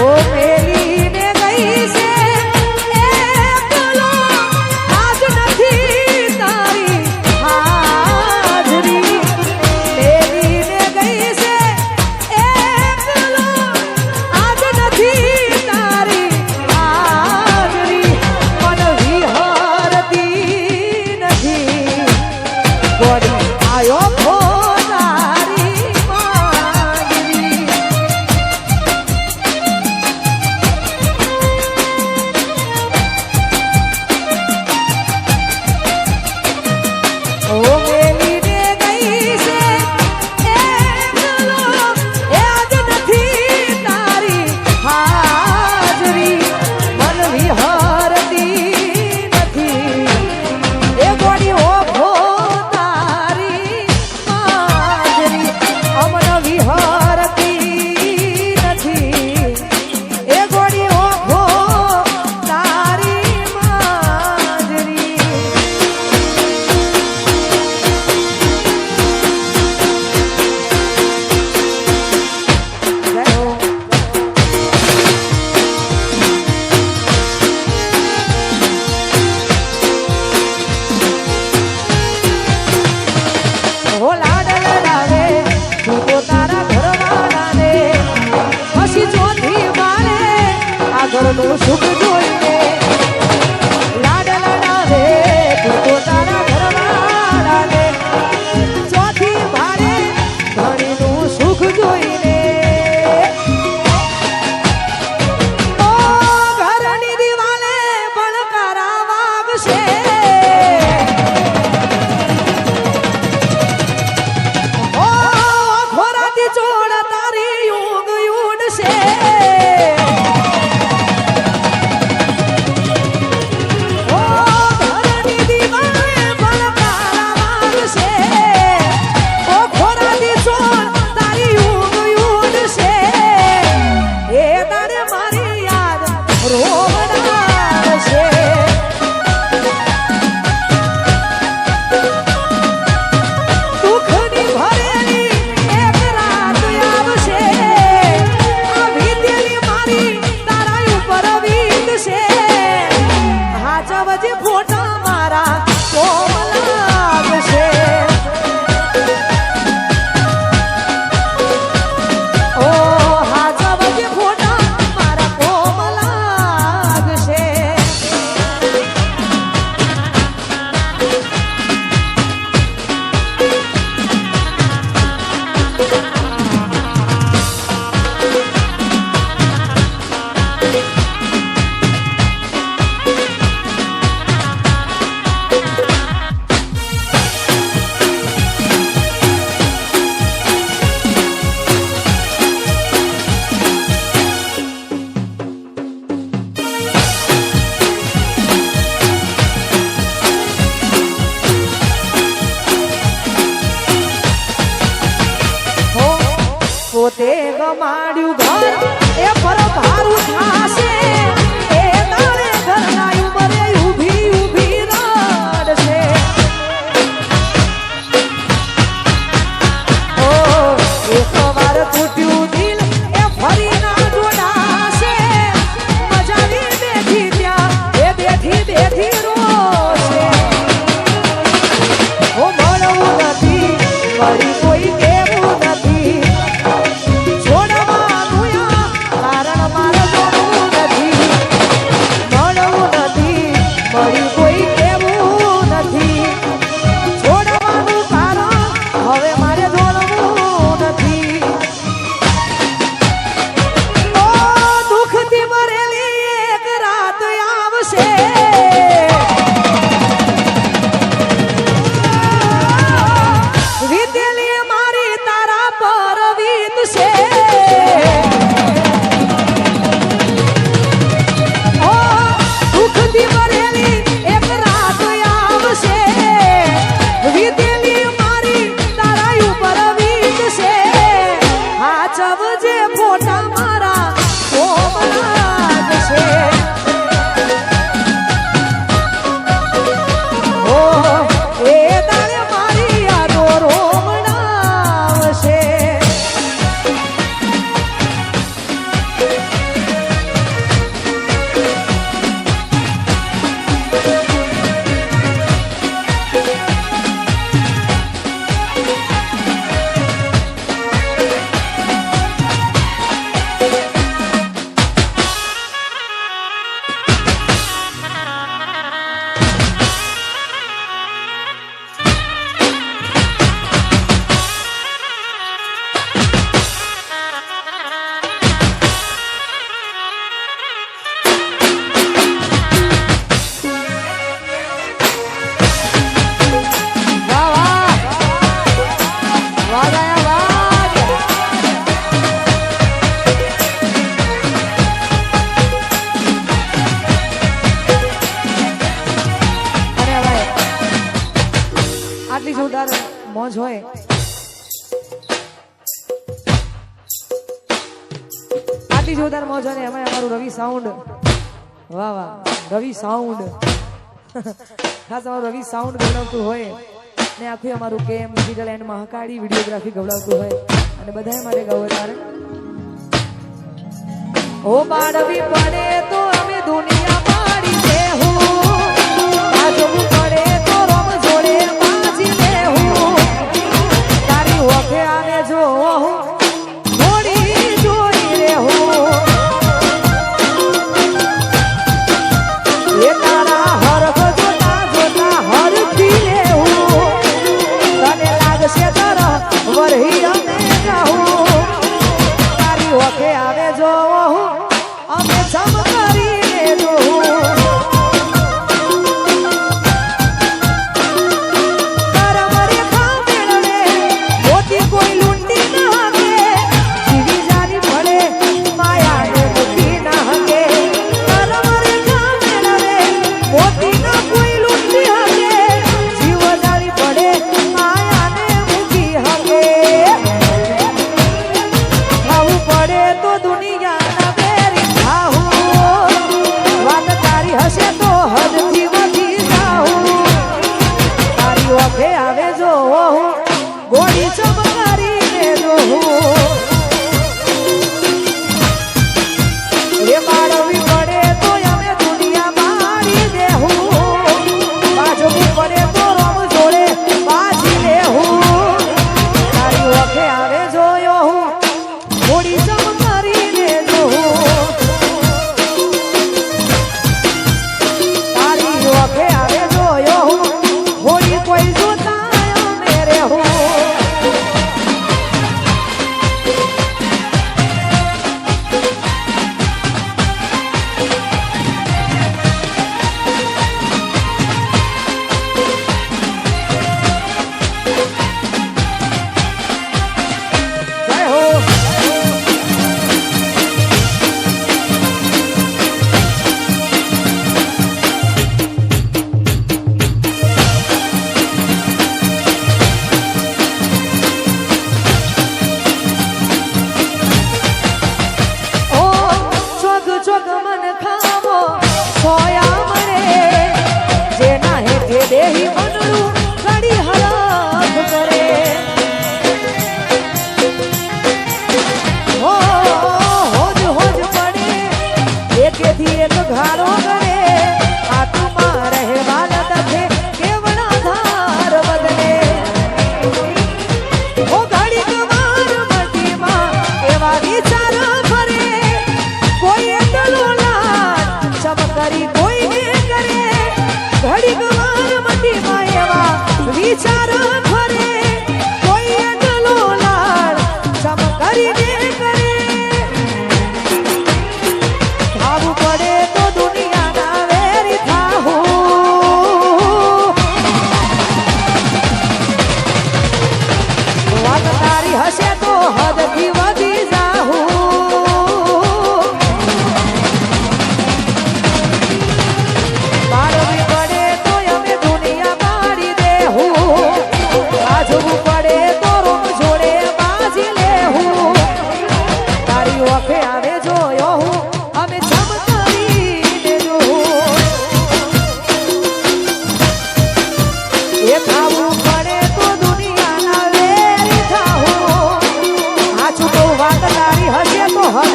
ઓ અને એમાં અમારું રવિ સાઉન્ડ વાહ વાહ. રવિ સાઉન્ડ ખાસ અમારું રવિ સાઉન્ડ ગવડાવતું હોય ને આખું અમારું કેમ ડિજિટલ એન્ડ મહાકાળી વિડીયોગ્રાફી ગવડાવતું હોય અને બધા માટે ગૌરવ ઓ બાળવી પડે તો અમે દુનિયા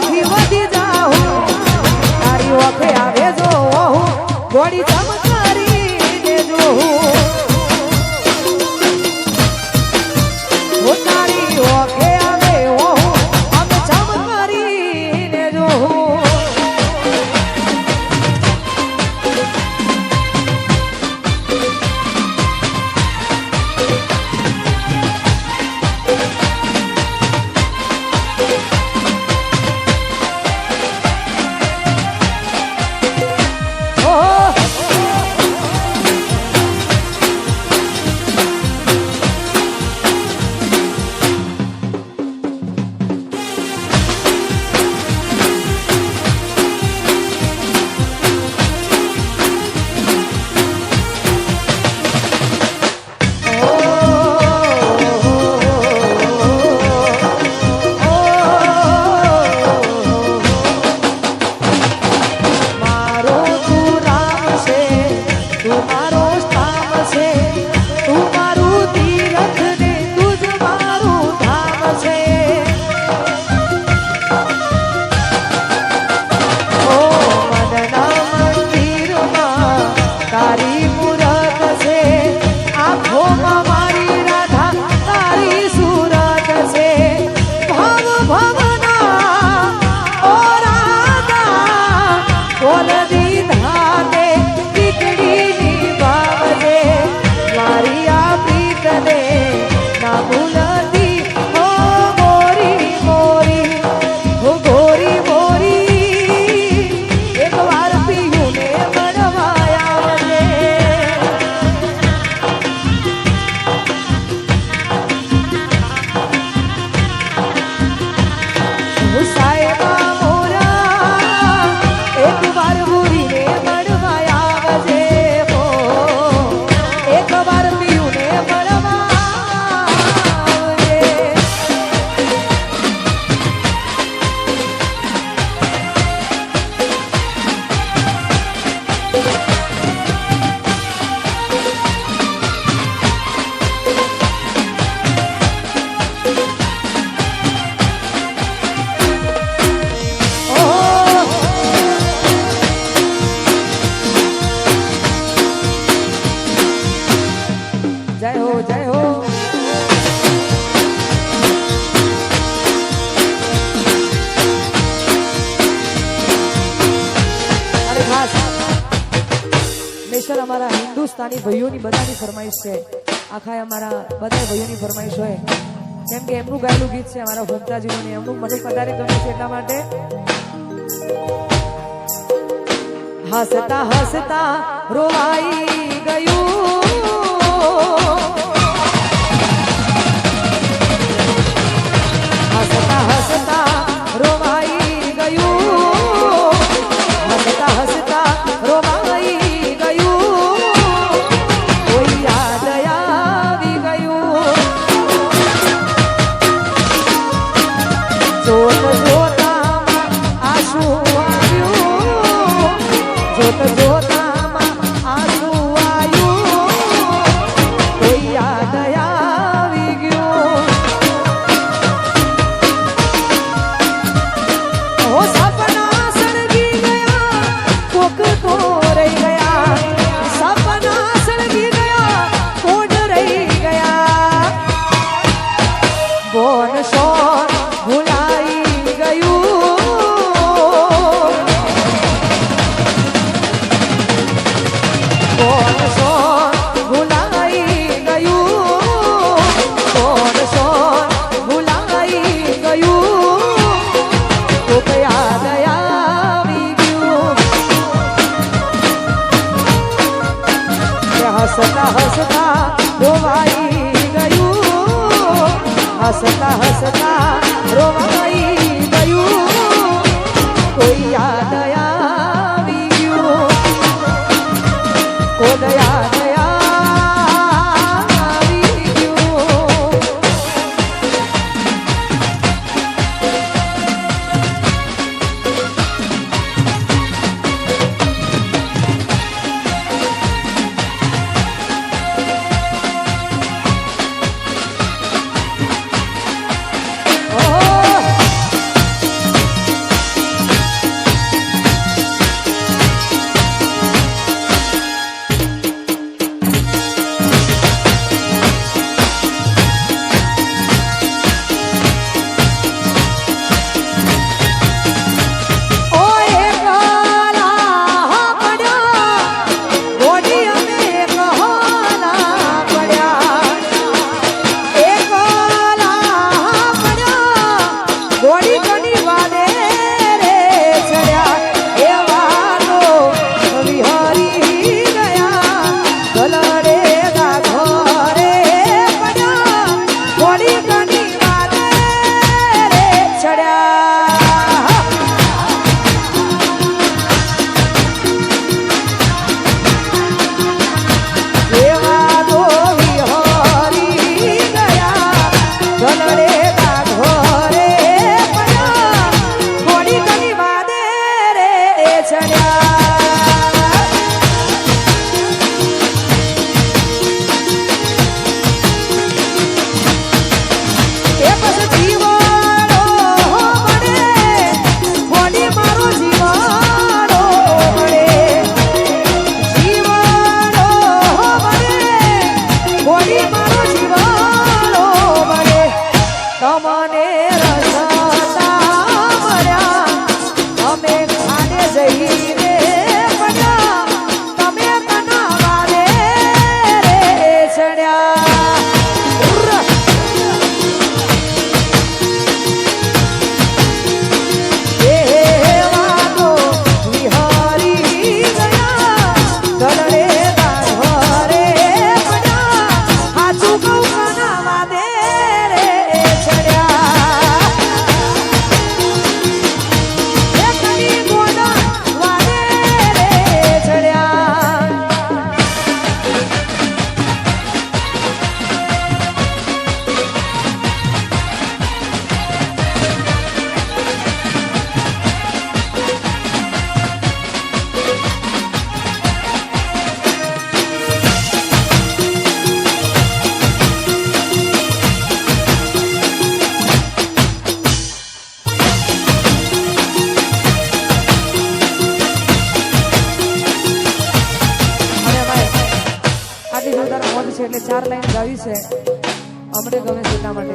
નથી વધી જાઉં. તારી ઓખે આવે જો ગોળી ચમક હિન્દુસ્તાની ભાઈઓની બધાની ફરમાઈશ છે. આખા અમારા બધા ભાઈઓની ફરમાઈશ હોય. કેમ કે એમનું ગાયેલું ગીત છે અમારા ભક્તાજીનું ને એમનું મને વધારે ગમે છે એટલા માટે. હસતા હસતા રોવાઈ હસતા હસતા રોવાઈ ગયું. હસતા હસતા રોવાઈ ચાર લાઈન ગાવી છે. અમને ગમે છે એટલા માટે.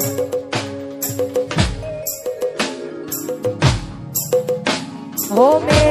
હો મેં